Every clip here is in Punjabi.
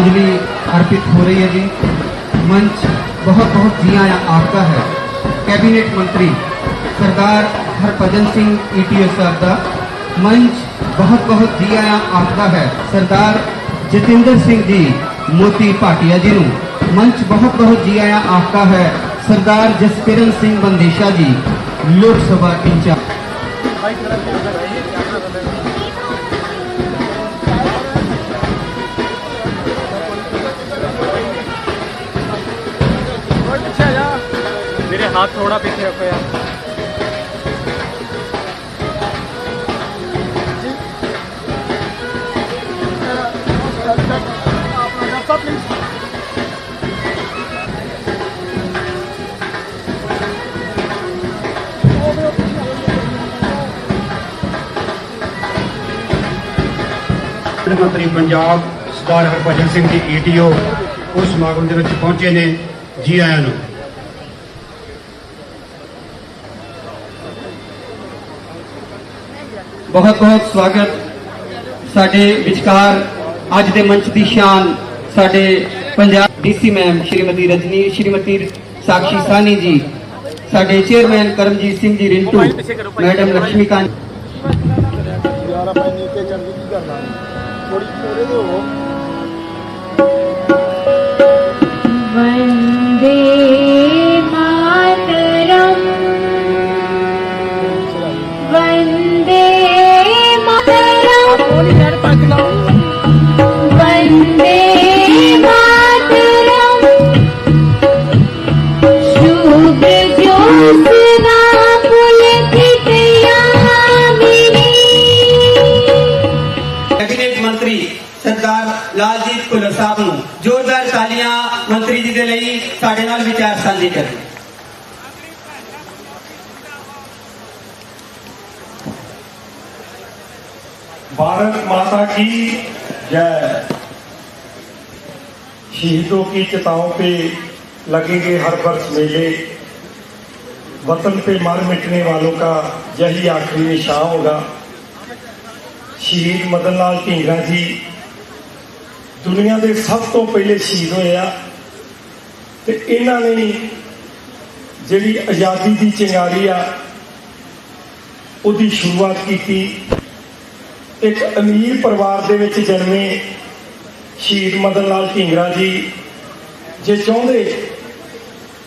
पुष्पांजलि अर्पित हो रही है जी। मंच बहुत बहुत जी आया आपका है। कैबिनेट मंत्री सरदार हरभजन सिंह ईटीओ साहब का मंच बहुत बहुत जिया आपका है। सरदार जतिंदर सिंह जी, मोती भाटिया जी मंच बहुत बहुत जी आया आपका है। सरदार जसकिरण सिंह बंदेशा जी, लोकसभा इंचार्ज। हाथ थोड़ा पीछे रखो यार ਮੁੱਖ ਮੰਤਰੀ ਪੰਜਾਬ ਸਰਦਾਰ ਹਰਭਜਨ ਸਿੰਘ ਜੀ ਈਟੀਓ ਉਸ ਸਮਾਗਮ ਦੇ ਵਿੱਚ ਪਹੁੰਚੇ ਨੇ ਜੀ ਆਇਆਂ ਨੂੰ ਬਹੁਤ ਬਹੁਤ ਸਵਾਗਤ। ਸਾਡੇ ਵਿਚਕਾਰ ਅੱਜ ਦੇ ਮੰਚ ਦੀ ਸ਼ਾਨ ਸਾਡੇ ਪੰਜਾਬ ਡੀਸੀ ਮੈਮ ਸ਼੍ਰੀਮਤੀ ਰਜਨੀ ਸ਼੍ਰੀਮਤੀ ਸਾਕਸ਼ੀ ਸਾਨੀ ਜੀ, ਸਾਡੇ ਚੇਅਰਮੈਨ ਕਰਮਜੀਤ ਸਿੰਘ ਜੀ ਰਿੰਟੂ, ਮੈਡਮ ਲక్ష్ਮੀਕਾਂਤ ਯਾਰ ਆਪਾਂ ਨੀਚੇ ਚੜ ਕੇ ਕੀ ਕਰਨਾ? ਥੋੜੀ ਉਹਦੇ ਦੇ ਹੋ। ਵਿਚਾਰ ਸਾਂਝੇ ਕਰਨ भारत माता की जय शहीदों की चिताओं पे लगेंगे हर वर्ष मेले वतन पे मर मिटने वालों का यही आखिरी निशान होगा ਸ਼ਹੀਦ ਮਦਨ ਲਾਲ ਢੀਂਗਰਾ ਜੀ ਦੁਨੀਆ ਦੇ ਸਭ ਤੋਂ ਪਹਿਲੇ ਸ਼ਹੀਦ ਹੋਏ ਆ ਤੇ ਇਹਨਾਂ ਨੇ ਜਿਹੜੀ ਆਜ਼ਾਦੀ ਦੀ ਚਿੰਗਾਰੀ ਆ, ਉਹਦੀ ਸ਼ੁਰੂਆਤ ਕੀਤੀ। ਇੱਕ ਅਮੀਰ ਪਰਿਵਾਰ ਦੇ ਵਿੱਚ ਜਨਮੇ ਸ਼ਹੀਦ ਮਦਨ ਲਾਲ ਢੀਂਗਰਾ ਜੀ, ਜੇ ਚਾਹੁੰਦੇ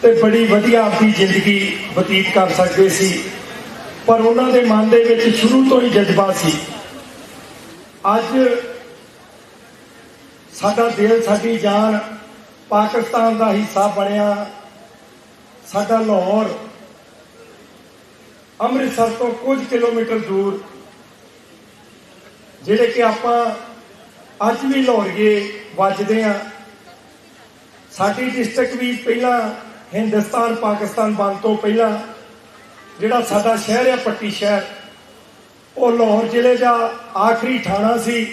ਤੇ ਬੜੀ ਵਧੀਆ ਆਪਣੀ ਜ਼ਿੰਦਗੀ ਬਤੀਤ ਕਰ ਸਕਦੇ ਸੀ, ਪਰ ਉਹਨਾਂ ਦੇ ਮਨ ਦੇ ਵਿੱਚ ਸ਼ੁਰੂ ਤੋਂ ਹੀ ਜਜ਼ਬਾ ਸੀ। ਅੱਜ ਸਾਡਾ ਦਿਲ, ਸਾਡੀ ਜਾਨ ਪਾਕਿਸਤਾਨ ਦਾ ਹਿੱਸਾ ਬਣਿਆ ਸਾਡਾ ਲਾਹੌਰ। ਅੰਮ੍ਰਿਤਸਰ ਤੋਂ ਕੁਝ ਕਿਲੋਮੀਟਰ ਦੂਰ, ਜਿਹੜੇ ਕਿ ਆਪਾਂ ਅੱਜ ਵੀ ਲਾਹੌਰੀਏ ਵੱਜਦੇ ਆ ਸਾਡੀ ਡਿਸਟ੍ਰਿਕਟ ਵੀ ਪਹਿਲਾਂ ਹਿੰਦੁਸਤਾਨ, ਪਾਕਿਸਤਾਨ ਬਣ ਤੋਂ ਪਹਿਲਾਂ ਜਿਹੜਾ ਸਾਡਾ ਸ਼ਹਿਰ ਹੈ ਪੱਟੀ ਸ਼ਹਿਰ, ਉਹ ਲਾਹੌਰ ਜ਼ਿਲ੍ਹੇ ਦਾ ਆਖਰੀ ਥਾਣਾ ਸੀ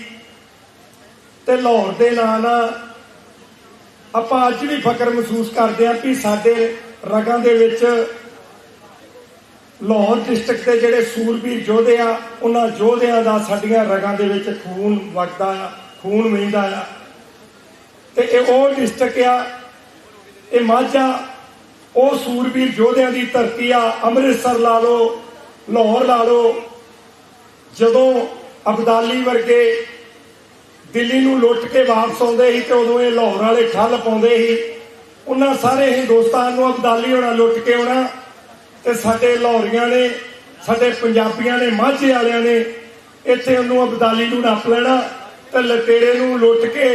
ਤੇ ਲਾਹੌਰ ਦੇ ਨਾਂ ਨਾਲ ਆਪਾਂ ਅੱਜ ਵੀ ਫਕਰ ਮਹਿਸੂਸ ਕਰਦੇ ਹਾਂ ਕਿ ਸਾਡੇ ਰਗਾਂ ਦੇ ਵਿੱਚ ਲਾਹੌਰ ਡਿਸਟ੍ਰਿਕਟ ਦੇ ਜਿਹੜੇ ਸੂਰਬੀਰ ਯੋਧੇ ਆ, ਉਹਨਾਂ ਯੋਧਿਆਂ ਦਾ ਸਾਡੀਆਂ ਰਗਾਂ ਦੇ ਵਿੱਚ ਖੂਨ ਵਗਦਾ ਆ, ਖੂਨ ਵਹਿੰਦਾ ਆ। ਤੇ ਇਹ ਉਹ ਡਿਸਟ੍ਰਿਕਟ ਆ, ਇਹ ਮਾਝਾ ਉਹ ਸੂਰਬੀਰ ਯੋਧਿਆਂ ਦੀ ਧਰਤੀ ਆ, ਅੰਮ੍ਰਿਤਸਰ ਲਾ ਲਓ, ਲਾਹੌਰ ਲਾ ਲਓ, ਜਦੋਂ ਅਬਦਾਲੀ ਵਰਗੇ ਦਿੱਲੀ ਨੂੰ ਲੁੱਟ ਕੇ ਵਾਪਸ ਆਉਂਦੇ ਸੀ ਤੇ ਉਦੋਂ ਇਹ ਲਾਹੌਰ ਵਾਲੇ ਠੱਲ ਪਾਉਂਦੇ ਸੀ। ਉਹਨਾਂ ਸਾਰੇ ਹਿੰਦੁਸਤਾਨ ਨੂੰ ਅਬਦਾਲੀ ਹੋਣਾ, ਲੁੱਟ ਕੇ ਆਉਣਾ ਤੇ ਸਾਡੇ ਲਾਹੌਰੀਆਂ ਨੇ, ਸਾਡੇ ਪੰਜਾਬੀਆਂ ਨੇ, ਮਾਝੇ ਵਾਲਿਆਂ ਨੇ ਇੱਥੇ ਉਹਨੂੰ ਅਬਦਾਲੀ ਨੂੰ ਨੱਪ ਲੈਣਾ ਤੇ ਲਟੇਰੇ ਨੂੰ ਲੁੱਟ ਕੇ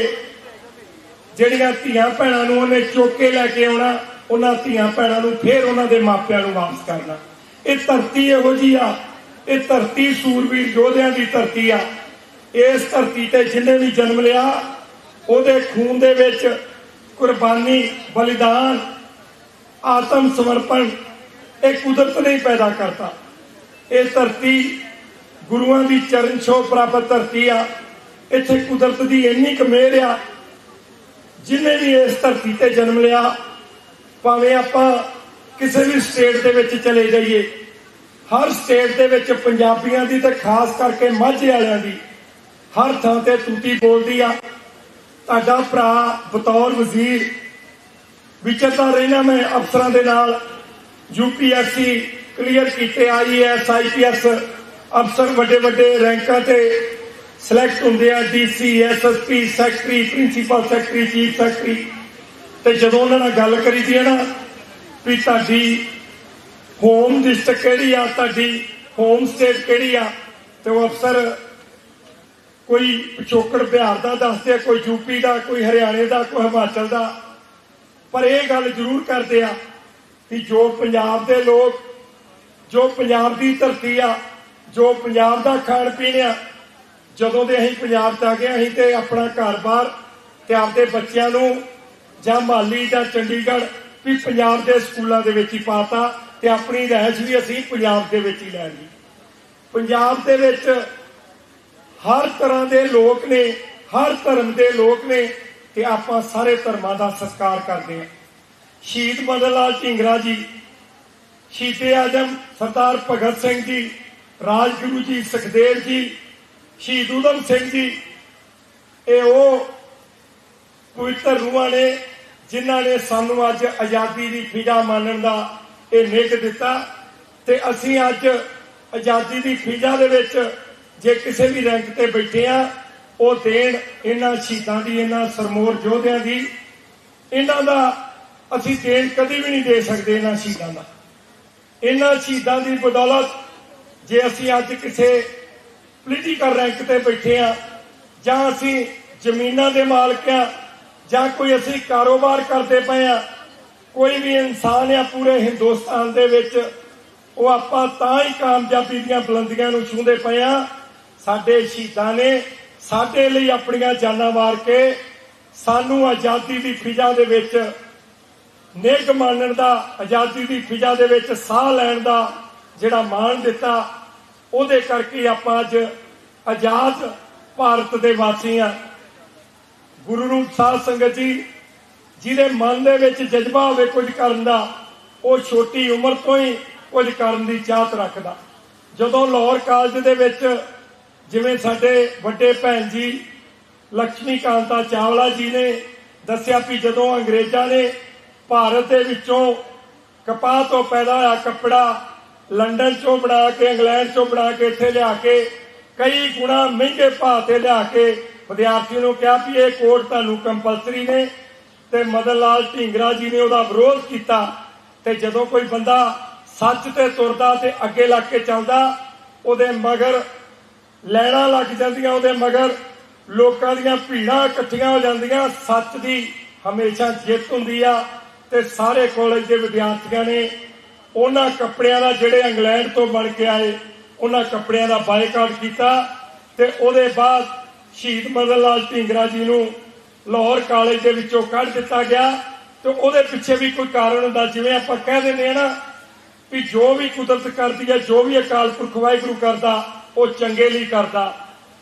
ਜਿਹੜੀਆਂ ਧੀਆਂ ਭੈਣਾਂ ਨੂੰ ਉਹਨੇ ਚੁੱਕ ਕੇ ਲੈ ਕੇ ਆਉਣਾ, ਉਹਨਾਂ ਧੀਆਂ ਭੈਣਾਂ ਨੂੰ ਫੇਰ ਉਹਨਾਂ ਦੇ ਮਾਪਿਆਂ ਨੂੰ ਵਾਪਸ ਕਰਨਾ। ਇਹ ਧਰਤੀ ਇਹੋ ਜੀ ਆ, ਇਹ ਧਰਤੀ ਸੂਰਬੀਰ ਯੋਧਿਆਂ ਦੀ ਧਰਤੀ ਆ। ਇਸ ਧਰਤੀ ਤੇ ਜਿੰਨੇ ਵੀ ਜਨਮ ਲਿਆ, ਉਹਦੇ ਖੂਨ ਦੇ ਵਿੱਚ ਕੁਰਬਾਨੀ, ਬਲੀਦਾਨ, ਆਤਮ ਸਮਰਪਣ, ਇਹ ਕੁਦਰਤ ਨੇ ਪੈਦਾ ਕਰਤਾ। ਇਹ ਧਰਤੀ ਗੁਰੂਆਂ ਦੀ ਚਰਨ ਛੋਹ ਪ੍ਰਾਪਤ ਧਰਤੀ ਆ। ਇੱਥੇ ਕੁਦਰਤ ਦੀ ਇੰਨੀ ਕੁ ਮਿਹਰ ਆ, ਜਿਨੇ ਵੀ ਇਸ ਧਰਤੀ ਤੇ ਜਨਮ ਲਿਆ, ਭਾਵੇਂ ਆਪਾਂ ਕਿਸੇ ਵੀ ਸਟੇਟ ਦੇ ਵਿੱਚ ਚਲੇ ਜਾਈਏ, ਹਰ ਸਟੇਟ ਦੇ ਵਿੱਚ ਪੰਜਾਬੀਆਂ ਦੀ ਤੇ ਖਾਸ ਕਰਕੇ ਮਾਝੇ ਵਾਲਿਆਂ ਦੀ ਹਰ ਥਾਂ ਤੇ ਟੂਟੀ ਬੋਲਦੀ ਆ। ਤੁਹਾਡਾ ਭਰਾ ਬਤੌਰ ਵਜ਼ੀਰ ਵਿਚਰਦਾ ਰਹਿਣਾ ਮੈਂ ਅਫਸਰਾਂ ਦੇ ਨਾਲ। ਯੂਪੀਐਸਸੀ ਕਲੀਅਰ ਕੀਤੇ ਆਈਐਸ ਆਈਪੀਐਸ ਅਫਸਰ ਵੱਡੇ ਵੱਡੇ ਰੈਂਕਾਂ ਤੇ ਸਿਲੈਕਟ ਹੁੰਦੇ ਆ। DC SSP secretary, principal secretary, chief secretary. ਤੇ ਜਦੋਂ ਉਹਨਾਂ ਨਾਲ ਗੱਲ ਕਰੀਦੀ ਹੈ ਨਾ, ਵੀ ਤੁਹਾਡੀ ਹੋਮ ਡਿਸਟ੍ਰਿਕਟ ਕਿਹੜੀ ਆ, ਤੁਹਾਡੀ ਹੋਮ ਸਟੇਟ ਕਿਹੜੀ ਆ, ਤੇ ਉਹ ਅਫਸਰ ਕੋਈ ਪਿਛੋਕੜ ਬਿਹਾਰ ਦਾ ਦੱਸਦੇ ਆ, ਕੋਈ ਯੂਪੀ ਦਾ, ਕੋਈ ਹਰਿਆਣੇ ਦਾ, ਕੋਈ ਹਿਮਾਚਲ ਦਾ। ਪਰ ਇਹ ਗੱਲ ਜ਼ਰੂਰ ਕਰਦੇ ਆ ਕਿ ਜੋ ਪੰਜਾਬ ਦੇ ਲੋਕ, ਜੋ ਪੰਜਾਬ ਦੀ ਧਰਤੀ ਆ, ਜੋ ਪੰਜਾਬ ਦਾ ਖਾਣ ਪੀਣ ਆ, ਜਦੋਂ ਦੇ ਅਸੀਂ ਪੰਜਾਬ 'ਚ ਆ ਗਏ, ਅਸੀਂ ਤੇ ਆਪਣਾ ਘਰ-ਬਾਰ ਤੇ ਆਪਦੇ ਬੱਚਿਆਂ ਨੂੰ ਜਾਂ ਮਾਲੀ ਜਾਂ ਚੰਡੀਗੜ੍ਹ ਵੀ ਪੰਜਾਬ ਦੇ ਸਕੂਲਾਂ ਦੇ ਵਿੱਚ ਹੀ ਪਾਤਾ ਤੇ ਆਪਣੀ ਰਹਿਸ਼ ਵੀ ਅਸੀਂ ਪੰਜਾਬ ਦੇ ਵਿੱਚ ਹੀ ਲੈ ਲਈ। ਪੰਜਾਬ ਦੇ ਵਿੱਚ ਹਰ ਤਰ੍ਹਾਂ ਦੇ ਲੋਕ ਨੇ, ਹਰ ਧਰਮ ਦੇ ਲੋਕ ਨੇ ਤੇ ਆਪਾਂ ਸਾਰੇ ਧਰਮਾਂ ਦਾ ਸਤਿਕਾਰ ਕਰਦੇ ਹਾਂ। ਸ਼ਹੀਦ ਮਦਨ ਲਾਲ ਢੀਂਗਰਾ ਜੀ, ਸ਼ਹੀਦੇ ਆਜਮ ਸਰਦਾਰ ਭਗਤ ਸਿੰਘ ਜੀ, ਰਾਜਗੁਰੂ ਜੀ ਸੁਖਦੇਵ ਜੀ, ਸ਼ਹੀਦ ਊਧਮ ਸਿੰਘ ਜੀ, ਇਹ ਉਹ ਪਵਿੱਤਰ ਰੂਹਾਂ ਨੇ ਜਿਨ੍ਹਾਂ ਨੇ ਸਾਨੂੰ ਅੱਜ ਆਜ਼ਾਦੀ ਦੀ ਫਿਜ਼ਾ ਮੰਨਣ ਦਾ ਇਹ ਨਿੱਘ ਦਿੱਤਾ ਤੇ ਅਸੀਂ ਅੱਜ ਆਜ਼ਾਦੀ ਦੀ ਫਿਜ਼ਾ ਦੇ ਵਿੱਚ ਜੇ ਕਿਸੇ ਵੀ ਰੈਂਕ ਤੇ ਬੈਠੇ ਆ, ਉਹ ਦੇਣ ਇਹਨਾਂ ਸ਼ਹੀਦਾਂ ਦੀ, ਇਹਨਾਂ ਸਰਮੋਰ ਯੋਧਿਆਂ ਦੀ। ਇਹਨਾਂ ਦਾ ਅਸੀਂ ਦੇਣ ਕਦੀ ਵੀ ਨਹੀਂ ਦੇ ਸਕਦੇ ਇਹਨਾਂ ਸ਼ਹੀਦਾਂ ਦਾ। ਇਹਨਾਂ ਸ਼ਹੀਦਾਂ ਦੀ ਬਦੌਲਤ ਜੇ ਅਸੀਂ ਅੱਜ ਕਿਸੇ ਪੋਲੀਟੀਕਲ ਰੈਂਕ ਤੇ ਬੈਠੇ ਆ, ਜਾਂ ਅਸੀਂ ਜ਼ਮੀਨਾਂ ਦੇ ਮਾਲਕ ਆ, ਜਾਂ ਕੋਈ ਅਸੀਂ ਕਾਰੋਬਾਰ ਕਰਦੇ ਪਏ ਆ, ਕੋਈ ਵੀ ਇਨਸਾਨ ਆ ਪੂਰੇ ਹਿੰਦੁਸਤਾਨ ਦੇ ਵਿੱਚ, ਉਹ ਆਪਾਂ ਤਾਂ ਹੀ ਕਾਮਯਾਬੀ ਦੀਆਂ ਬੁਲੰਦੀਆਂ ਨੂੰ ਛੂਹਦੇ ਪਏ ਆ ਸਾਡੇ ਸ਼ਹੀਦਾਂ ਨੇ ਸਾਡੇ ਲਈ ਆਪਣੀਆਂ ਜਾਨਾਂ ਮਾਰ ਕੇ ਸਾਨੂੰ ਆਜ਼ਾਦੀ ਦੀ ਫਿਜ਼ਾ ਦੇ ਵਿੱਚ ਨੇਕ ਮਾਣਨ ਦਾ, ਆਜ਼ਾਦੀ ਦੀ ਫਿਜ਼ਾ ਦੇ ਵਿੱਚ ਸਾਹ ਲੈਣ ਦਾ ਜਿਹੜਾ ਮਾਣ ਦਿੱਤਾ, ਉਹਦੇ ਕਰਕੇ ਆਪਾਂ ਅੱਜ ਆਜ਼ਾਦ ਭਾਰਤ ਦੇ ਵਾਸੀ ਆ ਗੁਰੂ ਰੂਪ ਸਾਧ ਸੰਗਤ ਜੀ, ਜਿਹਦੇ ਮਨ ਦੇ ਵਿੱਚ ਜਜ਼ਬਾ ਹੋਵੇ ਕੁਝ ਕਰਨ ਦਾ, ਉਹ ਛੋਟੀ ਉਮਰ ਤੋਂ ਹੀ ਕੁਝ ਕਰਨ ਦੀ ਚਾਹਤ ਰੱਖਦਾ। ਜਦੋਂ ਲਾਹੌਰ ਕਾਲਜ ਦੇ ਵਿੱਚ ਜਿਵੇਂ ਸਾਡੇ ਵੱਡੇ ਭੈਣ ਜੀ ਲక్ష్ਮੀ ਕਾਂਤਾ ਚਾਵਲਾ ਜੀ ਨੇ ਦੱਸਿਆ ਵੀ ਜਦੋਂ ਅੰਗਰੇਜ਼ਾਂ ਨੇ ਭਾਰਤ ਦੇ ਵਿੱਚੋਂ ਕਪਾਹ ਤੋਂ ਪੈਦਾ ਹੋਇਆ ਕੱਪੜਾ ਲੰਡਨ ਚੋਂ ਬਣਾ ਕੇ, ਇੰਗਲੈਂਡ ਚੋਂ ਬਣਾ ਕੇ, ਇੱਥੇ ਲਿਆ ਕੇ, ਕਈ ਗੁਣਾ ਮਹਿੰਗੇ ਭਾਅ ਤੇ ਲਿਆ ਕੇ ਵਿਦਿਆਰਥੀ ਨੂੰ ਕਿਹਾ ਵੀ ਇਹ ਕੋਟ ਤੁਹਾਨੂੰ ਕੰਪਲਸਰੀ ਨੇ ਤੇ ਮਦਨ ਲਾਲ ਢੀਂਗਰਾ ਜੀ ਨੇ ਉਹਦਾ ਵਿਰੋਧ ਕੀਤਾ ਤੇ ਜਦੋਂ ਕੋਈ ਬੰਦਾ ਸੱਚ ਤੇ ਤੁਰਦਾ ਤੇ ਅੱਗੇ ਲੱਗ ਕੇ ਚੱਲਦਾ, ਉਹਦੇ ਮਗਰ ਲੈਣਾ ਲੱਗ ਜਾਂਦੀਆਂ ਉਹਦੇ ਮਗਰ, ਲੋਕਾਂ ਦੀਆਂ ਭੀੜਾਂ ਇਕੱਠੀਆਂ ਹੋ ਜਾਂਦੀਆਂ, ਸੱਚ ਦੀ ਹਮੇਸ਼ਾ ਜਿੱਤ ਹੁੰਦੀ ਆ ਤੇ ਸਾਰੇ ਕਾਲਜ ਦੇ ਵਿਦਿਆਰਥੀਆਂ ਨੇ ਉਹਨਾਂ ਕੱਪੜਿਆਂ ਦਾ ਜਿਹੜੇ ਇੰਗਲੈਂਡ ਤੋਂ ਬਣ ਕੇ ਆਏ, ਉਹਨਾਂ ਕੱਪੜਿਆਂ ਦਾ ਬਾਈਕਾਟ ਕੀਤਾ ਤੇ ਉਹਦੇ ਬਾਅਦ ਸ਼ਹੀਦ ਮਦਨ ਲਾਲ ਢੀਂਗਰਾ ਜੀ ਨੂੰ ਲਾਹੌਰ ਕਾਲਜ ਦੇ ਵਿੱਚੋਂ ਕੱਢ ਦਿੱਤਾ ਗਿਆ ਤੇ ਉਹਦੇ ਪਿੱਛੇ ਵੀ ਕੋਈ ਕਾਰਨ ਹੁੰਦਾ, ਜਿਵੇਂ ਆਪਾਂ ਕਹਿ ਦਿੰਦੇ ਆ ਨਾ ਵੀ ਜੋ ਵੀ ਕੁਦਰਤ ਕਰਦੀ ਹੈ ਜੋ ਵੀ ਅਕਾਲ ਪੁਰਖ ਵਾਹਿਗੁਰੂ ਕਰਦਾ ਉਹ ਚੰਗੇ ਲਈ ਕਰਦਾ।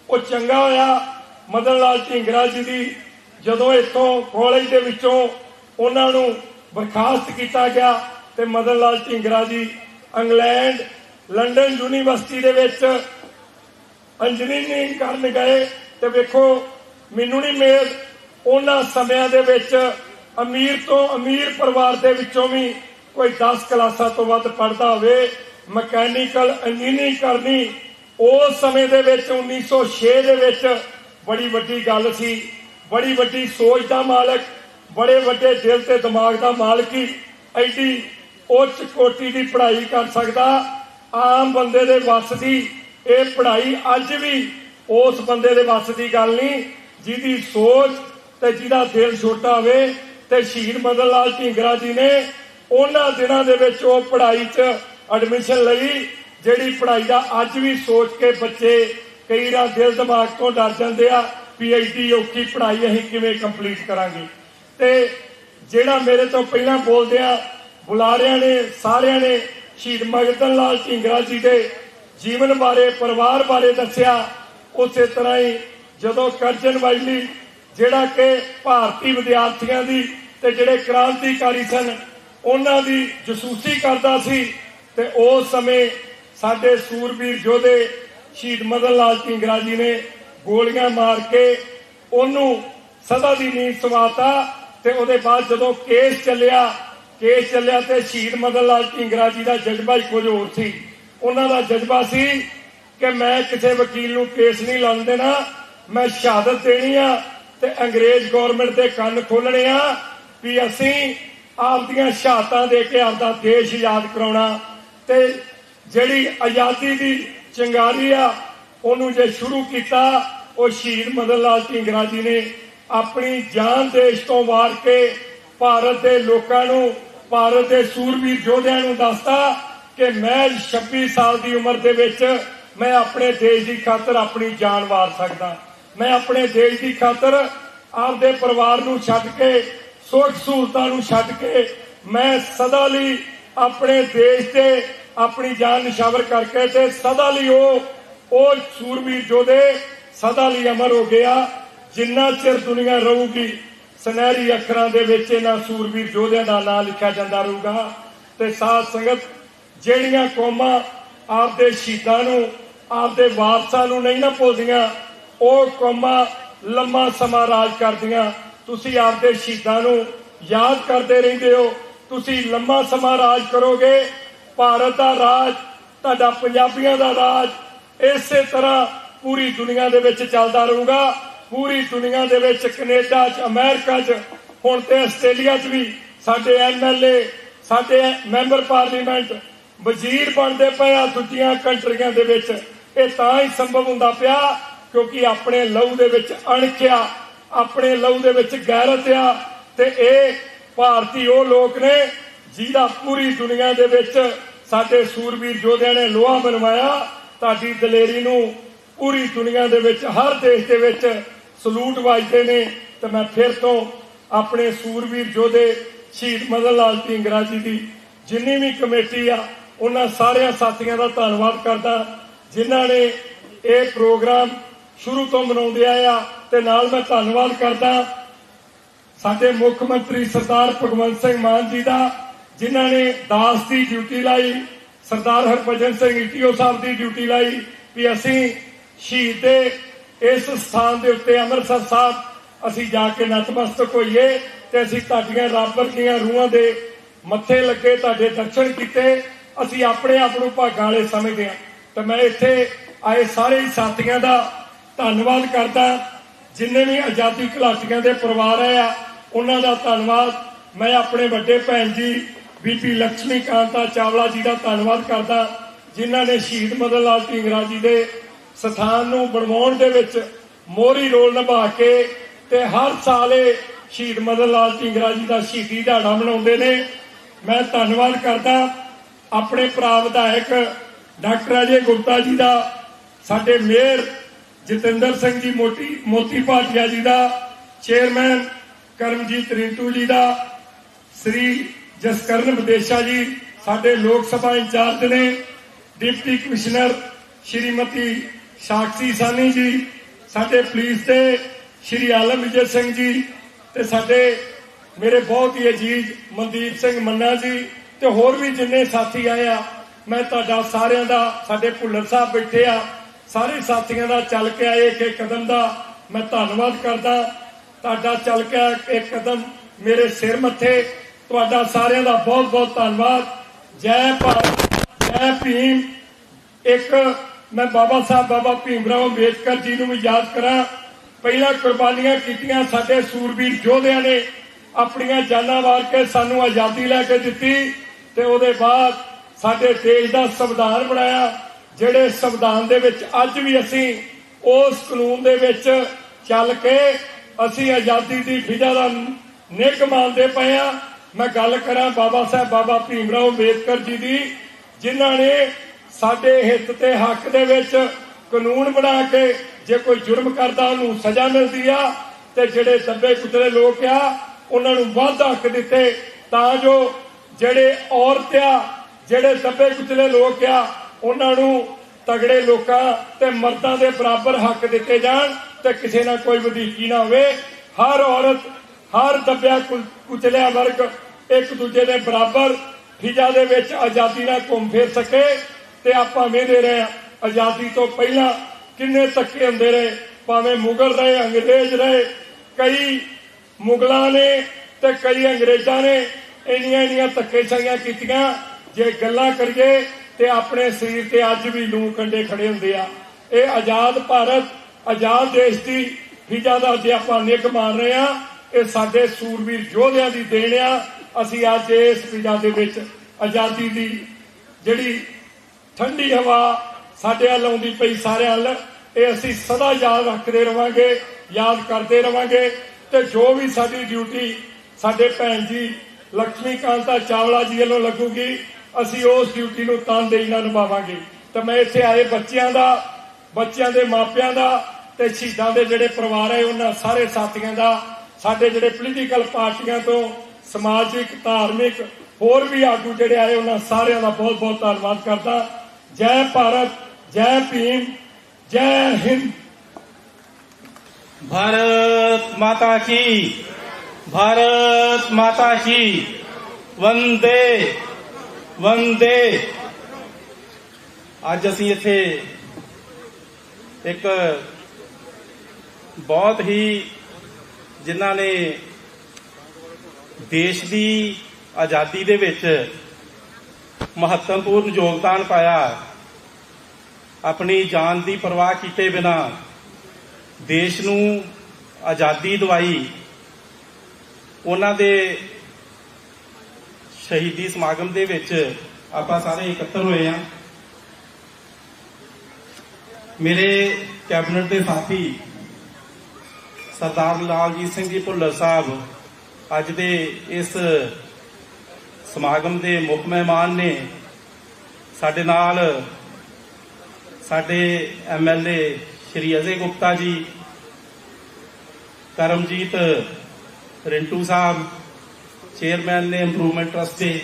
ਉਹ ਚੰਗਾ ਹੋਇਆ। ਮਦਨ ਲਾਲ ਢੀਂਗਰਾ ਜੀ ਦੀ ਜਦੋਂ ਇੱਥੋਂ ਕਾਲਜ ਦੇ ਵਿੱਚੋਂ ਉਹਨਾਂ ਨੂੰ ਬਰਖਾਸਤ ਕੀਤਾ ਗਿਆ ਤੇ ਮਦਨ ਲਾਲ ਢੀਂਗਰਾ ਜੀ ਇੰਗਲੈਂਡ, ਲੰਡਨ ਯੂਨੀਵਰਸਿਟੀ ਦੇ ਵਿੱਚ ਇੰਜੀਨੀਅਰਿੰਗ ਕਰਨ ਗਏ ਤੇ ਵੇਖੋ, ਮੈਨੂੰ ਨਹੀਂ ਮੇਲ। ਉਹਨਾਂ ਸਮਿਆਂ ਦੇ ਵਿੱਚ ਅਮੀਰ ਤੋਂ ਅਮੀਰ ਪਰਿਵਾਰ ਦੇ ਵਿੱਚੋਂ ਵੀ ਕੋਈ 10 ਕਲਾਸਾਂ ਤੋਂ ਵੱਧ ਪੜਦਾ ਹੋਵੇ। ਮਕੈਨੀਕਲ ਇੰਜੀਨੀਅਰਿੰਗ ਕਰਨੀ ਉਸ ਸਮੇਂ ਦੇ ਵਿੱਚ 1906 ਦੇ ਵਿੱਚ ਬੜੀ ਵੱਡੀ ਗੱਲ ਸੀ। ਬੜੀ ਵੱਡੀ ਸੋਚ ਦਾ ਮਾਲਕ, ਬੜੇ ਵੱਡੇ ਦਿਲ ਤੇ ਦਿਮਾਗ ਦਾ ਮਾਲਕ ਹੀ ਐਡੀ ਉੱਚ ਕੋਟੀ ਦੀ ਪੜ੍ਹਾਈ ਕਰ ਸਕਦਾ। ਆਮ ਬੰਦੇ ਦੇ ਵੱਸ ਦੀ ਇਹ ਪੜ੍ਹਾਈ ਅੱਜ ਵੀ ਉਸ ਬੰਦੇ ਦੇ ਵੱਸ ਦੀ ਗੱਲ ਨਹੀਂ, ਜਿਹਦੀ ਸੋਚ ਤੇ ਜਿਹਦਾ ਦਿਲ ਛੋਟਾ ਹੋਵੇ ਤੇ ਸ਼ਹੀਦ ਮਦਨ ਲਾਲ ਢੀਂਗਰਾ ਜੀ ਨੇ ਉਹਨਾਂ ਦਿਨਾਂ ਦੇ ਵਿੱਚ ਉਹ ਪੜ੍ਹਾਈ 'ਚ ਐਡਮਿਸ਼ਨ ਲਈ। ਜਿਹੜੀ ਪੜ੍ਹਾਈ ਦਾ ਅੱਜ ਵੀ ਸੋਚ ਕੇ ਬੱਚੇ ਕਈ ਵਾਰ ਦਿਲ ਦਿਮਾਗ ਤੋਂ ਡਰ ਜਾਂਦੇ ਆ ਪੀਐਚਡੀ ਔਖੀ ਪੜ੍ਹਾਈ ਅਸੀਂ ਕਿਵੇਂ ਕੰਪਲੀਟ ਕਰਾਂਗੇ। ਤੇ ਜਿਹੜਾ ਮੇਰੇ ਤੋਂ ਪਹਿਲਾਂ ਬੋਲਦੇ ਆ, ਬੁਲਾਰਿਆਂ ਨੇ, ਸਾਰਿਆਂ ਨੇ, ਸ਼ਹੀਦ ਮਗਦਨ ਲਾਲ ਢੀਂਗਰਾ ਜੀ ਦੇ ਜੀਵਨ ਬਾਰੇ, ਪਰਿਵਾਰ ਬਾਰੇ ਦੱਸਿਆ, ਉਸੇ ਤਰ੍ਹਾਂ ਹੀ ਜਦੋਂ ਕਰਜਨ ਵਾਈਲੀ ਜਿਹੜਾ ਕਿ ਭਾਰਤੀ ਵਿਦਿਆਰਥੀਆਂ ਦੀ ਤੇ ਜਿਹੜੇ ਕ੍ਰਾਂਤੀਕਾਰੀ ਸਨ, ਉਹਨਾਂ ਦੀ ਜਸੂਸੀ ਕਰਦਾ ਸੀ ਤੇ ਉਸ ਸਮੇਂ ਸਾਡੇ ਸੂਰਬੀਰ ਯੋਧੇ ਸ਼ਹੀਦ ਮਦਨ ਲਾਲ ਢੀਂਗਰਾ ਜੀ ਨੇ ਗੋਲੀਆਂ ਮਾਰ ਕੇ ਉਹਨੂੰ ਸਦਾ ਦੀ ਨੀਂਦ ਸਵਾਤਾ ਤੇ ਉਹਦੇ ਬਾਅਦ ਜਦੋਂ ਕੇਸ ਚੱਲਿਆ ਕੇਸ ਚੱਲਿਆ ਤੇ ਸ਼ਹੀਦ ਮਦਨ ਲਾਲ ਢੀਂਗਰਾ ਜੀ ਦਾ ਜਜ਼ਬਾ ਹੀ ਕੁਝ ਹੋਰ ਸੀ। ਉਹਨਾਂ ਦਾ ਜਜ਼ਬਾ ਸੀ ਕਿ ਮੈਂ ਕਿਸੇ ਵਕੀਲ ਨੂੰ ਕੇਸ ਨਹੀਂ ਲਾਉਣ ਦੇਣਾ, ਮੈਂ ਸ਼ਹਾਦਤ ਦੇਣੀ ਆ ਤੇ ਅੰਗਰੇਜ਼ ਗਵਰਨਮੈਂਟ ਦੇ ਕੰਨ ਖੋਲਣੇ ਆ ਵੀ ਅਸੀਂ ਆਪਦੀਆਂ ਸ਼ਹਾਦਤਾਂ ਦੇ ਕੇ ਆਪਦਾ ਦੇਸ਼ ਆਜ਼ਾਦ ਕਰਾਉਣਾ ਤੇ ਜਿਹੜੀ ਆਜ਼ਾਦੀ ਦੀ ਚੰਗਾਰੀ ਆ, ਉਹਨੂੰ ਜੇ ਸ਼ੁਰੂ ਕੀਤਾ, ਉਹ ਸ਼ਹੀਦ ਮਦਨ ਲਾਲ ਢਿੰਗਰਾ ਜੀ ਨੇ ਆਪਣੀ ਜਾਨ ਦੇਸ਼ ਤੋਂ ਵਾਰ ਕੇ ਭਾਰਤ ਦੇ ਲੋਕਾਂ ਨੂੰ, ਭਾਰਤ ਦੇ ਸੂਰਬੀਰ ਯੋਧਿਆਂ ਨੂੰ ਦੱਸਦਾ ਕਿ ਮੈਂ 26 ਸਾਲ ਦੀ ਉਮਰ ਦੇ ਵਿੱਚ ਮੈਂ ਆਪਣੇ ਦੇਸ਼ ਦੀ ਖਾਤਰ ਆਪਣੀ ਜਾਨ ਵਾਰ ਸਕਦਾ। ਮੈਂ ਆਪਣੇ ਦੇਸ਼ ਦੀ ਖਾਤਰ ਆਪਦੇ ਪਰਿਵਾਰ ਨੂੰ ਛੱਡ ਕੇ, ਸੁੱਖ ਸਹੂਲਤਾਂ ਨੂੰ ਛੱਡ ਕੇ, ਮੈਂ ਸਦਾ ਲਈ ਆਪਣੇ ਦੇਸ਼ ਤੇ ਆਪਣੀ ਜਾਨ ਨਿਸ਼ਾਵਰ ਕਰਕੇ ਤੇ ਸਦਾ ਲਈ ਉਹ ਉਹ ਸੂਰਬੀਰ ਯੋਧੇ ਸਦਾ ਲਈ ਅਮਰ ਹੋ ਗਿਆ, ਜਿੰਨਾ ਚਿਰ ਦੁਨੀਆ ਰਹੂਗੀ, ਸੁਨਹਿਰੀ ਅੱਖਰਾਂ ਦੇ ਵਿੱਚ ਇਹਨਾਂ ਸੂਰਬੀਰ ਯੋਧਿਆਂ ਦਾ ਨਾਮ ਲਿਖਿਆ ਜਾਂਦਾ ਰਹੂਗਾ। ਤੇ ਸਾਧ ਸੰਗਤ, ਜਿਹੜੀਆਂ ਕੌਮਾਂ ਆਪਦੇ ਸ਼ਹੀਦਾਂ ਨੂੰ, ਆਪਦੇ ਵਾਰਸਾਂ ਨੂੰ ਨਹੀਂ ਨਾ ਭੁੱਲਦੀਆਂ, ਉਹ ਕੌਮਾਂ ਲੰਮਾ ਸਮਾਂ ਰਾਜ ਕਰਦੀਆਂ। ਤੁਸੀਂ ਆਪਦੇ ਸ਼ਹੀਦਾਂ ਨੂੰ ਯਾਦ ਕਰਦੇ ਰਹਿੰਦੇ ਹੋ, ਤੁਸੀਂ ਲੰਮਾ ਸਮਾਂ ਰਾਜ ਕਰੋਗੇ ਭਾਰਤ ਦਾ ਰਾਜ, ਤੁਹਾਡਾ ਪੰਜਾਬੀਆਂ ਦਾ ਰਾਜ, ਇਸੇ ਤਰ੍ਹਾਂ ਪੂਰੀ ਦੁਨੀਆ ਦੇ ਵਿੱਚ ਚੱਲਦਾ ਰਹੂਗਾ। ਪੂਰੀ ਦੁਨੀਆ ਦੇ ਵਿੱਚ ਕੈਨੇਡਾ 'ਚ, ਅਮਰੀਕਾ 'ਚ, ਹੁਣ ਤੇ ਆਸਟ੍ਰੇਲੀਆ 'ਚ ਵੀ ਸਾਡੇ ਐਮਐਲਏ ਸਾਡੇ ਮੈਂਬਰ ਪਾਰਲੀਮੈਂਟ ਵਜ਼ੀਰ ਬਣਦੇ ਪਏ ਆ ਦੂਜੀਆਂ ਕੰਟਰੀਆਂ ਦੇ ਵਿੱਚ। ਇਹ ਤਾਂ ਹੀ ਸੰਭਵ ਹੁੰਦਾ ਪਿਆ ਕਿਉਂਕਿ ਆਪਣੇ ਲਹੂ ਦੇ ਵਿੱਚ ਅਣਖਿਆ, ਆਪਣੇ ਲਹੂ ਦੇ ਵਿੱਚ ਗੈਰਤ ਆ ਤੇ ਇਹ ਭਾਰਤੀ ਉਹ ਲੋਕ ਨੇ ਜਿਹਦਾ ਪੂਰੀ ਦੁਨੀਆ ਦੇ ਵਿੱਚ ਸਾਡੇ ਸੂਰਬੀਰ ਯੋਧਿਆਂ ਨੇ ਲੋਹਾ ਬਣਵਾਇਆ, ਤੁਹਾਡੀ ਦਲੇਰੀ ਨੂੰ ਪੂਰੀ ਦੁਨੀਆ ਦੇ ਵਿੱਚ, ਹਰ ਦੇਸ਼ ਦੇ ਵਿੱਚ ਸਲੂਟ ਵੱਜਦੇ ਨੇ। ਤੇ ਮੈਂ ਫਿਰ ਤੋਂ ਆਪਣੇ ਸੂਰਬੀਰ ਯੋਧੇ ਸ਼ਹੀਦ ਮਦਨ ਲਾਲ ਢੀਂਗਰਾ ਜੀ ਦੀ ਜਿੰਨੀ ਵੀ ਕਮੇਟੀ ਆ, ਉਹਨਾਂ ਸਾਰਿਆਂ ਸਾਥੀਆਂ ਦਾ ਧੰਨਵਾਦ ਕਰਦਾ, ਜਿਨ੍ਹਾਂ ਨੇ ਇਹ ਪ੍ਰੋਗਰਾਮ ਸ਼ੁਰੂ ਤੋਂ ਮਨਾਉਂਦੇ ਆਏ ਆ। ਤੇ ਨਾਲ ਮੈਂ ਧੰਨਵਾਦ ਕਰਦਾ ਸਾਡੇ ਮੁੱਖ ਮੰਤਰੀ ਸਰਦਾਰ ਭਗਵੰਤ ਸਿੰਘ ਮਾਨ ਜੀ ਦਾ ਜਿਨ੍ਹਾਂ ਨੇ ਦਾਸ ਦੀ ਡਿਊਟੀ ਲਾਈ, ਸਰਦਾਰ ਹਰਭਜਨ ਸਿੰਘ ਈਟੀਓ ਸਾਹਿਬ ਦੀ ਡਿਊਟੀ ਲਾਈ, ਵੀ ਅਸੀਂ ਸ਼ਹੀਦ ਦੇ ਇਸ ਸਥਾਨ ਦੇ ਉੱਤੇ ਅੰਮ੍ਰਿਤਸਰ ਸਾਹਿਬ ਅਸੀਂ ਜਾ ਕੇ ਨਤਮਸਤਕ ਹੋਈਏ ਤੇ ਅਸੀਂ ਤੁਹਾਡੀਆਂ ਰੱਬ ਵਰਗੀਆਂ ਰੂਹਾਂ ਦੇ ਮੱਥੇ ਲੱਗੇ, ਤੁਹਾਡੇ ਦਰਸ਼ਨ ਕੀਤੇ, ਅਸੀਂ ਆਪਣੇ ਆਪ ਨੂੰ ਭਾਗਾਂ ਵਾਲੇ ਸਮਝਦੇ ਹਾਂ। ਤੇ ਮੈਂ ਇੱਥੇ ਆਏ ਸਾਰੇ ਸਾਥੀਆਂ ਦਾ ਧੰਨਵਾਦ ਕਰਦਾ। ਜਿੰਨੇ ਵੀ ਆਜ਼ਾਦੀ ਘੁਲਾਟੀਆਂ ਦੇ ਪਰਿਵਾਰ ਆਇਆ ਉਹਨਾਂ ਦਾ ਧੰਨਵਾਦ। ਮੈਂ ਆਪਣੇ ਵੱਡੇ ਭੈਣ ਜੀ ਬੀਪੀ ਲక్ష్ਮੀ ਕਾਂਤਾ ਚਾਵਲਾ ਜੀ ਦਾ ਧੰਨਵਾਦ ਕਰਦਾ ਜਿਨ੍ਹਾਂ ਨੇ ਸ਼ਹੀਦ ਮਦਨ ਲਾਲ ਢੀਂਗਰਾ ਜੀ ਦੇ ਸਥਾਨ ਨੂੰ ਬਣਵਾਉਣ ਦੇ ਵਿੱਚ ਮੋਹਰੀ ਰੋਲ ਨਿਭਾ ਕੇ ਤੇ ਹਰ ਸਾਲ ਇਹ ਸ਼ਹੀਦ ਮਦਨ ਲਾਲ ਢੀਂਗਰਾ ਜੀ ਦਾ ਸ਼ਹੀਦੀ ਦਿਹਾੜਾ ਮਨਾਉਂਦੇ ਨੇ। ਮੈਂ ਧੰਨਵਾਦ ਕਰਦਾ ਆਪਣੇ ਭਰਾ ਵਿਧਾਇਕ ਡਾਕਟਰ ਅਜੇ ਗੁਪਤਾ ਜੀ ਦਾ, ਸਾਡੇ ਮੇਅਰ ਜਤਿੰਦਰ ਸਿੰਘ ਜੀ ਮੋਟੀ, ਮੋਤੀ ਭਾਟੀਆ ਜੀ ਦਾ, ਚੇਅਰਮੈਨ ਕਰਮਜੀਤ ਰਿੰਟੂ ਜੀ ਦਾ, ਸ੍ਰੀ ਜਸਕਰਨ ਵਿਦੇਸ਼ਾ ਜੀ ਸਾਡੇ ਲੋਕ ਸਭਾ ਇੰਚਾਰਜ ਨੇ ਡਿਪਟੀ ਕਮਿਸ਼ਨਰ ਸ਼੍ਰੀਮਤੀ ਸਾਕਸ਼ੀ ਸਾਨੀ ਜੀ, ਸਾਡੇ ਪੁਲਿਸ ਦੇ ਸ਼੍ਰੀ ਆਲਮ ਵਿਜੇ ਸਿੰਘ ਜੀ ਤੇ ਸਾਡੇ ਮੇਰੇ ਬਹੁਤ ਹੀ ਅਜੀਜ਼ ਮਨਦੀਪ ਸਿੰਘ ਮੰਨਾ ਜੀ ਤੇ ਹੋਰ ਵੀ ਜਿੰਨੇ ਸਾਥੀ ਆਏ ਆ, ਮੈਂ ਤੁਹਾਡਾ ਸਾਰਿਆਂ ਦਾ, ਸਾਡੇ ਭੁੱਲਰ ਸਾਹਿਬ ਬੈਠੇ ਆ, ਸਾਰੇ ਸਾਥੀਆਂ ਦਾ ਚੱਲ ਕੇ ਆਏ ਇੱਕ ਇੱਕ ਕਦਮ ਦਾ, ਮੈਂ ਧੰਨਵਾਦ ਕਰਦਾ। ਤੁਹਾਡਾ ਚੱਲ ਕੇ ਆਇਆ ਇੱਕ ਕਦਮ ਮੇਰੇ ਸਿਰ ਮੱਥੇ ਤੁਹਾਡਾ ਸਾਰਿਆਂ ਦਾ ਬਹੁਤ ਬਹੁਤ ਧੰਨਵਾਦ। ਜੈ ਭਾਰਤ, ਜੈ ਭੀਮ। ਇੱਕ ਮੈਂ ਬਾਬਾ ਸਾਹਿਬ, ਬਾਬਾ ਭੀਮ ਰਾਓ ਅੰਬੇਦਕਰ ਜੀ ਨੂੰ ਵੀ ਯਾਦ ਕਰਾਂ। ਪਹਿਲਾਂ ਕੁਰਬਾਨੀਆਂ ਕੀਤੀਆਂ ਸਾਡੇ ਸੂਰਬੀਰ ਯੋਧਿਆਂ ਨੇ। ਆਪਣੀਆਂ ਜਾਨਾਂ ਵਾਰ ਕੇ ਸਾਨੂੰ ਆਜ਼ਾਦੀ ਲੈ ਕੇ ਦਿੱਤੀ ਤੇ ਉਹਦੇ ਬਾਅਦ ਸਾਡੇ ਦੇਸ਼ ਦਾ ਸੰਵਿਧਾਨ ਬਣਾਇਆ, ਜਿਹੜੇ ਸੰਵਿਧਾਨ ਦੇ ਵਿੱਚ ਅੱਜ ਵੀ ਅਸੀਂ ਉਸ ਕਾਨੂੰਨ ਦੇ ਵਿੱਚ ਚੱਲ ਕੇ ਅਸੀਂ ਆਜ਼ਾਦੀ ਦੀ ਫਿਜ਼ਾ ਦਾ ਨਿੱਘ ਮਾਣਦੇ ਪਏ ਆ ਮੈਂ ਗੱਲ ਕਰਾਂ ਬਾਬਾ ਸਾਹਿਬ, ਬਾਬਾ ਭੀਮ ਰਾਓ ਅੰਬੇਦਕਰ ਜੀ ਦੀ, ਜਿਨ੍ਹਾਂ ਨੇ ਸਾਡੇ ਹਿੱਤ ਤੇ ਹੱਕ ਦੇ ਵਿੱਚ ਕਾਨੂੰਨ ਬਣਾ ਕੇ ਜੇ ਕੋਈ ਜੁਰਮ ਕਰਦਾ, ਉਹਨੂੰ ਸਜ਼ਾ ਮਿਲਦੀ ਆ। ਤੇ ਜਿਹੜੇ ਦੱਬੇ ਕੁਤਰੇ ਲੋਕ ਆ, ਉਹਨਾਂ ਨੂੰ ਵੱਧ ਹੱਕ ਦਿੱਤੇ। ਤਾਂ ਜੋ ਜਿਹੜੇ ਔਰਤ ਆ, ਜਿਹੜੇ ਦੱਬੇ ਕੁਚਲੇ ਲੋਕ ਆ, ਉਹਨਾਂ ਨੂੰ ਤਗੜੇ ਲੋਕਾਂ ਤੇ ਮਰਦਾਂ ਦੇ ਬਰਾਬਰ ਹੱਕ ਦਿੱਤੇ ਜਾਣ ਤੇ ਕਿਸੇ ਨਾਲ ਕੋਈ ਵਧੀਕੀ ਨਾ ਹੋਵੇ। ਹਰ ਔਰਤ ਹਰ ਦੱਬਿਆ ਕੁਚਲਿਆ ਵਰਗ ਇੱਕ ਦੂਜੇ ਦੇ ਬਰਾਬਰ ਫਿਜ਼ਾ ਦੇ ਵਿੱਚ ਆਜ਼ਾਦੀ ਨਾਲ ਘੁੰਮ ਫਿਰ ਸਕੇ ਤੇ ਆਪਾਂ ਵੇਖਦੇ ਰਹੇ ਆਜ਼ਾਦੀ ਤੋਂ ਪਹਿਲਾਂ ਕਿੰਨੇ ਧੱਕੇ ਹੁੰਦੇ ਰਹੇ, ਭਾਵੇਂ ਮੁਗਲ ਰਹੇ, ਅੰਗਰੇਜ਼ ਰਹੇ, ਕਈ ਮੁਗਲਾਂ ਨੇ ਤੇ ਕਈ ਅੰਗਰੇਜ਼ਾਂ ਨੇ ਇੰਨੀਆਂ ਇੰਨੀਆਂ ਧੱਕੇਸ਼ਾਹੀਆਂ ਕੀਤੀਆਂ, ਜੇ ਗੱਲਾਂ ਕਰੀਏ ਤੇ ਆਪਣੇ ਸਰੀਰ ਤੇ ਅੱਜ ਵੀ ਲੂ ਕੰਡੇ ਖੜੇ ਹੁੰਦੇ ਆ। ਇਹ ਆਜ਼ਾਦ ਭਾਰਤ, ਆਜ਼ਾਦ ਦੇਸ਼ ਦੀ ਫਿਜ਼ਾ ਦਾ ਜੇ ਆਪਾਂ ਨਿੱਕ ਮਾਰ ਰਹੇ ਆ ਇਹ ਸਾਡੇ ਸੂਰਬੀਰ ਯੋਧਿਆਂ ਦੀ ਦੇਣ ਆ, ਅਸੀਂ ਅੱਜ ਇਸ ਪੀੜਾ ਦੇ ਵਿੱਚ ਆਜ਼ਾਦੀ ਦੀ ਜਿਹੜੀ ਠੰਡੀ ਹਵਾ ਸਾਡੇ ਵੱਲ ਆਉਂਦੀ ਪਈ ਸਾਰਿਆਂ ਵੱਲ, ਇਹ ਅਸੀਂ ਸਦਾ ਯਾਦ ਰੱਖਦੇ ਰਵਾਂਗੇ, ਯਾਦ ਕਰਦੇ ਰਵਾਂਗੇ। ਤੇ ਜੋ ਵੀ ਸਾਡੀ ਡਿਊਟੀ ਸਾਡੇ ਭੈਣ ਜੀ ਲక్ష్ਮੀ ਕਾਂਤਾ ਚਾਵਲਾ ਜੀ ਵੱਲੋਂ ਲੱਗੂਗੀ, ਅਸੀਂ ਉਸ ਡਿਊਟੀ ਨੂੰ ਤਨਦੇਹੀ ਨਾਲ ਨਿਭਾਵਾਂਗੇ। ਤੇ ਮੈਂ ਇੱਥੇ ਆਏ ਬੱਚਿਆਂ ਦਾ, ਬੱਚਿਆਂ ਦੇ ਮਾਪਿਆਂ ਦਾ ਤੇ ਸ਼ਹੀਦਾਂ ਦੇ ਜਿਹੜੇ ਪਰਿਵਾਰ ਹੈ ਉਹਨਾਂ ਸਾਰੇ ਸਾਥੀਆਂ ਦਾ ਸਾਡੇ ਜਿਹੜੇ ਪੋਲੀਟੀਕਲ ਪਾਰਟੀਆਂ ਤੋਂ ਸਮਾਜਿਕ ਧਾਰਮਿਕ ਹੋਰ ਵੀ ਆਗੂ ਜਿਹੜੇ ਆਏ ਉਹਨਾਂ ਸਾਰਿਆਂ ਦਾ ਬਹੁਤ ਬਹੁਤ ਧੰਨਵਾਦ ਕਰਦਾ ਜੈ ਭਾਰਤ ਜੈ ਭੀਮ ਜੈ ਹਿੰਦ भारत माता की भारत माता की ਵੰਦੇ ਵੰਦੇ ਅੱਜ ਅਸੀਂ ਇੱਥੇ ਇੱਕ ਬਹੁਤ ਹੀ ਜਿਨ੍ਹਾਂ ਨੇ ਦੇਸ਼ ਦੀ ਆਜ਼ਾਦੀ ਦੇ ਵਿੱਚ ਮਹੱਤਵਪੂਰਨ ਯੋਗਦਾਨ ਪਾਇਆ, ਆਪਣੀ ਜਾਨ ਦੀ ਪਰਵਾਹ ਕੀਤੇ ਬਿਨਾ ਦੇਸ਼ ਨੂੰ ਆਜ਼ਾਦੀ ਦਿਵਾਈ, ਉਹਨਾਂ ਦੇ ਸ਼ਹੀਦੀ ਸਮਾਗਮ ਦੇ ਵਿੱਚ ਆਪਾਂ ਸਾਰੇ ਇਕੱਤਰ ਹੋਏ ਆ ਮੇਰੇ ਕੈਬਨਿਟ ਦੇ ਸਾਥੀ ਸਰਦਾਰ ਲਾਲਜੀਤ ਸਿੰਘ ਜੀ ਭੁੱਲਰ ਸਾਹਿਬ ਅੱਜ ਦੇ ਇਸ ਸਮਾਗਮ ਦੇ ਮੁੱਖ ਮਹਿਮਾਨ ਨੇ ਸਾਡੇ ਨਾਲ ਸਾਡੇ ਐਮਐਲਏ ਸ਼੍ਰੀ ਅਜੇ ਗੁਪਤਾ ਜੀ, ਕਰਮਜੀਤ ਰਿੰਟੂ ਸਾਹਿਬ, ਚੇਅਰਮੈਨ ਨੇ ਇੰਪਰੂਵਮੈਂਟ ਟਰਸਟ ਦੇ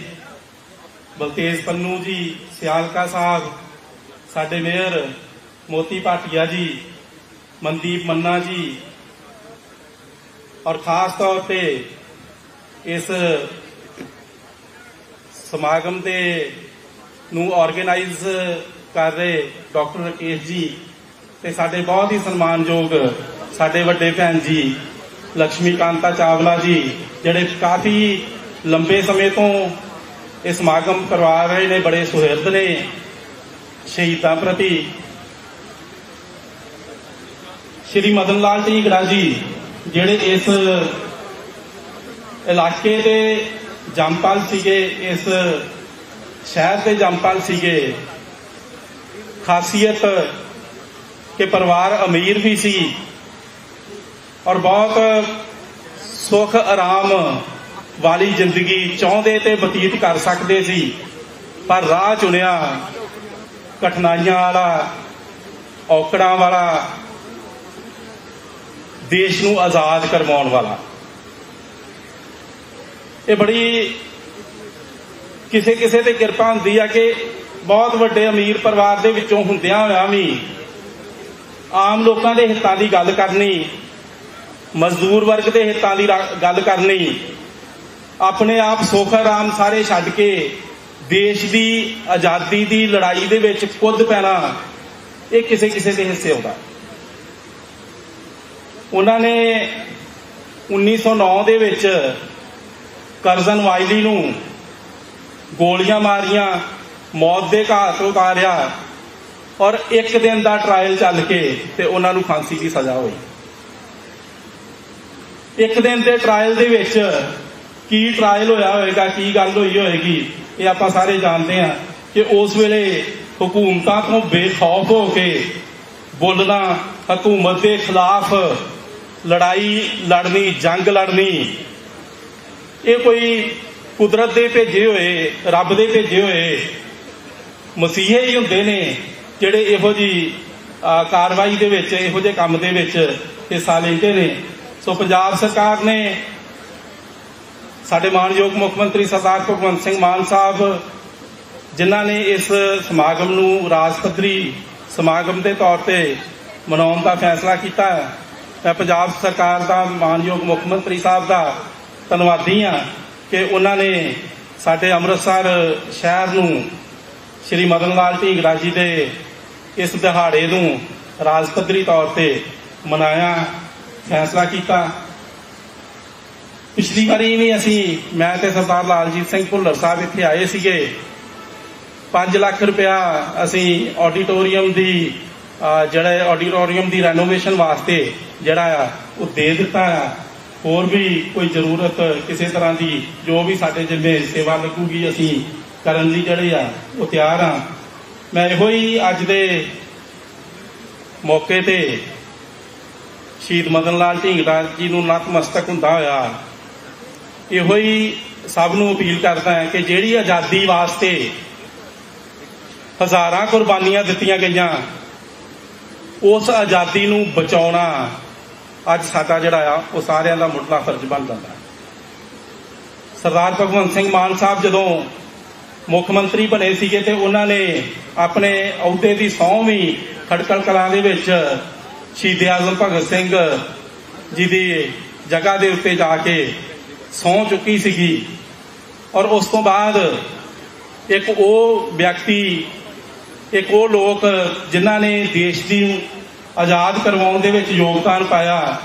ਬਲਤੇਜ ਪੰਨੂ ਜੀ, ਸਿਆਲਕਾ ਸਾਹਿਬ, ਸਾਡੇ ਮੇਅਰ ਮੋਤੀ ਭਾਟੀਆ ਜੀ, ਮਨਦੀਪ ਮੰਨਾ ਜੀ ਔਰ ਖਾਸ ਤੌਰ ਤੇ ਇਸ ਸਮਾਗਮ ਦੇ ਨੂੰ ਆਰਗੇਨਾਈਜ਼ ਕਰ ਰਹੇ ਡਾਕਟਰ ਰਕੇਸ਼ ਜੀ ਤੇ ਸਾਡੇ ਬਹੁਤ ਹੀ ਸਨਮਾਨਯੋਗ ਸਾਡੇ ਵੱਡੇ ਭੈਣ ਜੀ ਲక్ష్ਮੀ ਕਾਂਤਾ ਚਾਵਲਾ ਜੀ, ਜਿਹੜੇ ਕਾਫੀ ਲੰਬੇ ਸਮੇਂ ਤੋਂ ਇਹ ਸਮਾਗਮ ਕਰਵਾ ਰਹੇ ਨੇ, ਬੜੇ ਸੁਹਿਰਦ ਨੇ, ਸ਼ਹੀਦਾਂ ਪ੍ਰਤੀ। ਸ਼੍ਰੀ ਮਦਨ ਲਾਲ ਢੀਗੜਾ ਜੀ ਜਿਹੜੇ ਇਸ ਇਲਾਕੇ ਦੇ ਜੰਪਲ ਸੀਗੇ, ਇਸ ਸ਼ਹਿਰ ਦੇ ਜੰਪਲ ਸੀਗੇ, ਖਾਸੀਅਤ ਕਿ ਪਰਿਵਾਰ ਅਮੀਰ ਵੀ ਸੀ ਔਰ ਬਹੁਤ ਸੁਖ ਆਰਾਮ ਵਾਲੀ ਜ਼ਿੰਦਗੀ ਚਾਹੁੰਦੇ ਤੇ ਬਤੀਤ ਕਰ ਸਕਦੇ ਸੀ, ਪਰ ਰਾਹ ਚੁਣਿਆ ਕਠਿਨਾਈਆਂ ਵਾਲਾ, ਔਕੜਾਂ ਵਾਲਾ ਦੇਸ਼ ਨੂੰ ਆਜ਼ਾਦ ਕਰਵਾਉਣ ਵਾਲਾ। ਇਹ ਬੜੀ ਕਿਸੇ ਕਿਸੇ ਤੇ ਕਿਰਪਾ ਹੁੰਦੀ ਆ ਕਿ ਬਹੁਤ ਵੱਡੇ ਅਮੀਰ ਪਰਿਵਾਰ ਦੇ ਵਿੱਚੋਂ ਹੁੰਦਿਆਂ ਹੋਇਆ ਵੀ ਆਮ ਲੋਕਾਂ ਦੇ ਹਿੱਤਾਂ ਦੀ ਗੱਲ ਕਰਨੀ, ਮਜ਼ਦੂਰ ਵਰਗ ਦੇ ਹਿੱਤਾਂ ਦੀ ਗੱਲ ਕਰਨੀ, ਆਪਣੇ ਆਪ ਸੁੱਖ ਆਰਾਮ ਸਾਰੇ ਛੱਡ ਕੇ ਦੇਸ਼ ਦੀ ਆਜ਼ਾਦੀ ਦੀ ਲੜਾਈ ਦੇ ਵਿੱਚ ਕੁੱਦ ਪੈਣਾ, ਇਹ ਕਿਸੇ ਕਿਸੇ ਦੇ ਹਿੱਸੇ ਆਉਂਦਾ। ਉਹਨਾਂ ਨੇ 1909 ਦੇ ਵਿੱਚ ਕਰਜ਼ਨ ਵਾਇਲੀ ਨੂੰ ਗੋਲੀਆਂ ਮਾਰੀਆਂ, ਮੌਤ ਦੇ ਘਾਟ ਉਤਾਰਿਆ ਔਰ ਇੱਕ ਦਿਨ ਦਾ ਟ੍ਰਾਇਲ ਚੱਲ ਕੇ ਤੇ ਉਹਨਾਂ ਨੂੰ ਫਾਂਸੀ ਦੀ ਸਜ਼ਾ ਹੋਈ। ਇੱਕ ਦਿਨ ਦੇ ਟ੍ਰਾਇਲ ਦੇ ਵਿੱਚ ਕੀ ਟ੍ਰਾਇਲ ਹੋਇਆ ਹੋਵੇਗਾ, ਕੀ ਗੱਲ ਹੋਈ ਹੋਵੇਗੀ, ਇਹ ਆਪਾਂ ਸਾਰੇ ਜਾਣਦੇ ਹਾਂ ਕਿ ਉਸ ਵੇਲੇ ਹਕੂਮਤਾਂ ਤੋਂ ਬੇਖੌਫ ਹੋ ਕੇ ਬੋਲਣਾ ਹਕੂਮਤ ਦੇ ਖਿਲਾਫ ਲੜਾਈ ਲੜਨੀ, ਜੰਗ ਲੜਨੀ, ਇਹ ਕੋਈ ਕੁਦਰਤ ਦੇ ਭੇਜੇ ਹੋਏ, ਰੱਬ ਦੇ ਭੇਜੇ ਹੋਏ ਮਸੀਹੇ ਹੀ ਹੁੰਦੇ ਨੇ, ਜਿਹੜੇ ਇਹੋ ਜੀ ਕਾਰਵਾਈ ਦੇ ਵਿੱਚ, ਇਹੋ ਜਿਹੇ ਕੰਮ ਦੇ ਵਿੱਚ ਹਿੱਸਾ ਲੈਂਦੇ ਨੇ। ਸੋ ਪੰਜਾਬ ਸਰਕਾਰ ਨੇ ਸਾਡੇ ਮਾਨਯੋਗ ਮੁੱਖ ਮੰਤਰੀ ਸਰਦਾਰ ਭਗਵੰਤ ਸਿੰਘ ਮਾਨ ਸਾਹਿਬ, ਜਿਨ੍ਹਾਂ ਨੇ ਇਸ ਸਮਾਗਮ ਨੂੰ ਰਾਜ ਪੱਧਰੀ ਸਮਾਗਮ ਦੇ ਤੌਰ ਤੇ ਮਨਾਉਣ ਦਾ ਫੈਸਲਾ ਕੀਤਾ ਹੈ ਪੰਜਾਬ ਸਰਕਾਰ ਦਾ ਮਾਨਯੋਗ ਮੁੱਖ ਮੰਤਰੀ ਸਾਹਿਬ ਦਾ ਧੰਨਵਾਦੀ ਹਾਂ ਕਿ ਉਹਨਾਂ ਨੇ ਸਾਡੇ ਅੰਮ੍ਰਿਤਸਰ ਸ਼ਹਿਰ ਨੂੰ ਸ਼੍ਰੀ ਮਦਨ ਲਾਲ ਢੀਂਗਰਾ ਜੀ ਦੇ ਇਸ ਦਿਹਾੜੇ ਨੂੰ ਰਾਜ ਪੱਧਰੀ ਤੌਰ ਤੇ ਮਨਾਇਆ ਫੈਸਲਾ ਕੀਤਾ। ਪਿਛਲੀ ਵਾਰੀ ਵੀ ਅਸੀਂ ਮੈਂ ਤੇ ਸਰਦਾਰ ਲਾਲਜੀਤ ਸਿੰਘ ਭੁੱਲਰ ਸਾਹਿਬ ਇੱਥੇ ਆਏ ਸੀਗੇ। 5 ਲੱਖ ਰੁਪਇਆ ਅਸੀਂ ਆਡੀਟੋਰੀਅਮ ਦੀ ਅਹ, ਜਿਹੜਾ ਆਡੀਟੋਰੀਅਮ ਦੀ ਰੈਨੋਵੇਸ਼ਨ ਵਾਸਤੇ ਜਿਹੜਾ ਆ, ਉਹ ਦੇ ਦਿੱਤਾ ਆ। ਹੋਰ ਵੀ ਕੋਈ ਜ਼ਰੂਰਤ ਕਿਸੇ ਤਰ੍ਹਾਂ ਦੀ, ਜੋ ਵੀ ਸਾਡੇ ਜਿੰਮੇ ਸੇਵਾ ਲੱਗੂਗੀ ਅਸੀਂ ਕਰਨ ਲਈ ਜਿਹੜੇ ਆ, ਉਹ ਤਿਆਰ ਆ। ਮੈਂ ਇਹੋ ਹੀ ਅੱਜ ਦੇ ਮੌਕੇ ਤੇ ਸ਼ਹੀਦ ਮਦਨ ਲਾਲ ਢੀਂਗਰਾ ਜੀ ਨੂੰ ਨਤਮਸਤਕ ਹੁੰਦਾ ਹੋਇਆ, ਇਹੋ ਹੀ ਸਭ ਨੂੰ ਅਪੀਲ ਕਰਦਾ ਹੈ ਕਿ ਜਿਹੜੀ ਆਜ਼ਾਦੀ ਵਾਸਤੇ ਹਜ਼ਾਰਾਂ ਕੁਰਬਾਨੀਆਂ ਦਿੱਤੀਆਂ ਗਈਆਂ, ਉਸ ਆਜ਼ਾਦੀ ਨੂੰ ਬਚਾਉਣਾ ਅੱਜ ਸਾਡਾ ਜਿਹੜਾ ਆ, ਉਹ ਸਾਰਿਆਂ ਦਾ ਮੁੱਢਲਾ ਫਰਜ਼ ਬਣ ਜਾਂਦਾ। ਹੈ ਸਰਦਾਰ ਭਗਵੰਤ ਸਿੰਘ ਮਾਨ ਸਾਹਿਬ ਜਦੋਂ ਮੁੱਖ ਮੰਤਰੀ ਬਣੇ ਸੀਗੇ ਤੇ ਉਹਨਾਂ ਨੇ ਆਪਣੇ ਅਹੁਦੇ ਦੀ ਸਹੁੰ ਵੀ ਖੜਕਲ ਕਲਾਂ ਦੇ ਵਿੱਚ ਸ਼ਹੀਦ ਆਜ਼ਮ ਭਗਤ ਸਿੰਘ ਜੀ ਦੀ ਜਗ੍ਹਾ ਦੇ ਉੱਤੇ ਜਾ ਕੇ ਸਹੁੰ ਚੁੱਕੀ ਸੀਗੀ। ਔਰ ਉਸ ਤੋਂ ਬਾਅਦ ਇੱਕ ਉਹ ਵਿਅਕਤੀ, ਇੱਕ ਉਹ ਲੋਕ ਜਿਨ੍ਹਾਂ ਨੇ ਦੇਸ਼ ਦੀ ਆਜ਼ਾਦ ਕਰਵਾਉਣ ਦੇ ਵਿੱਚ ਯੋਗਦਾਨ ਪਾਇਆ।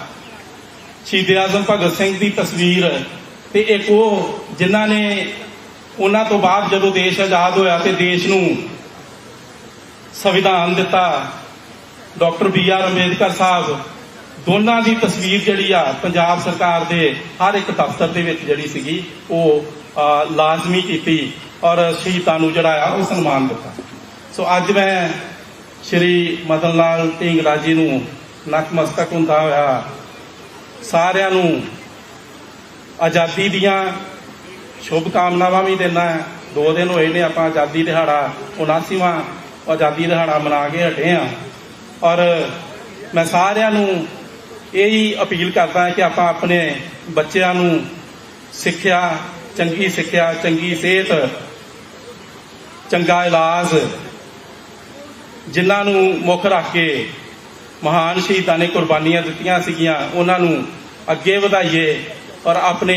ਸ਼ਹੀਦ ਆਜ਼ਮ ਭਗਤ ਸਿੰਘ ਦੀ ਤਸਵੀਰ ਤੇ ਇੱਕ ਉਹ ਜਿਨ੍ਹਾਂ ਨੇ ਉਹਨਾਂ ਤੋਂ ਬਾਅਦ ਜਦੋਂ ਦੇਸ਼ ਆਜ਼ਾਦ ਹੋਇਆ ਤੇ ਦੇਸ਼ ਨੂੰ ਸੰਵਿਧਾਨ ਦਿੱਤਾ, doctor B R Ambedkar sahib, ਦੋਨਾਂ ਦੀ ਤਸਵੀਰ ਜਿਹੜੀ ਆ ਪੰਜਾਬ ਸਰਕਾਰ ਦੇ ਹਰ ਇੱਕ ਦਫ਼ਤਰ ਦੇ ਵਿੱਚ ਜਿਹੜੀ ਸੀਗੀ, ਉਹ ਲਾਜ਼ਮੀ ਕੀਤੀ ਔਰ ਸ਼ਹੀਦਾਂ ਨੂੰ ਜਿਹੜਾ ਆ ਉਹ ਸਨਮਾਨ ਦਿੱਤਾ। ਸੋ ਅੱਜ ਮੈਂ ਸ਼੍ਰੀ ਮਦਨ ਲਾਲ ਢੀਂਗਰਾ ਜੀ ਨੂੰ ਨਤਮਸਤਕ ਹੁੰਦਾ ਹੋਇਆ ਸਾਰਿਆਂ ਨੂੰ ਆਜ਼ਾਦੀ ਦੀਆਂ ਸ਼ੁਭ ਕਾਮਨਾਵਾਂ ਵੀ ਦਿੰਦਾ ਦੋ ਦਿਨ ਹੋਏ ਨੇ ਆਪਾਂ ਆਜ਼ਾਦੀ ਦਿਹਾੜਾ 79ਵਾਂ ਆਜ਼ਾਦੀ ਦਿਹਾੜਾ ਮਨਾ ਕੇ ਹਟੇ ਆ ਔਰ ਮੈਂ ਸਾਰਿਆਂ ਨੂੰ ਇਹ ਹੀ ਅਪੀਲ ਕਰਦਾ ਕਿ ਆਪਾਂ ਆਪਣੇ ਬੱਚਿਆਂ ਨੂੰ ਸਿੱਖਿਆ, ਚੰਗੀ ਸਿੱਖਿਆ, ਚੰਗੀ ਸਿਹਤ, ਚੰਗਾ ਇਲਾਜ ਜਿਨ੍ਹਾਂ ਨੂੰ ਮੁੱਖ ਰੱਖ ਕੇ ਮਹਾਨ ਸ਼ਹੀਦਾਂ ਨੇ ਕੁਰਬਾਨੀਆਂ ਦਿੱਤੀਆਂ ਸੀਗੀਆਂ, ਉਹਨਾਂ ਨੂੰ ਅੱਗੇ ਵਧਾਈਏ ਔਰ ਆਪਣੇ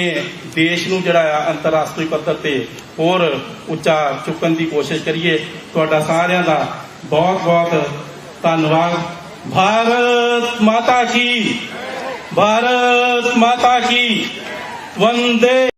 ਦੇਸ਼ ਨੂੰ ਜਿਹੜਾ ਆ ਅੰਤਰਰਾਸ਼ਟਰੀ ਪੱਧਰ ਤੇ ਹੋਰ ਉੱਚਾ ਚੁੱਕਣ ਦੀ ਕੋਸ਼ਿਸ਼ ਕਰੀਏ। ਤੁਹਾਡਾ ਸਾਰਿਆਂ ਦਾ ਬਹੁਤ ਬਹੁਤ ਧੰਨਵਾਦ। ਭਾਰਤ ਮਾਤਾ ਕੀ, ਭਾਰਤ ਮਾਤਾ ਕੀ, ਵੰਦੇ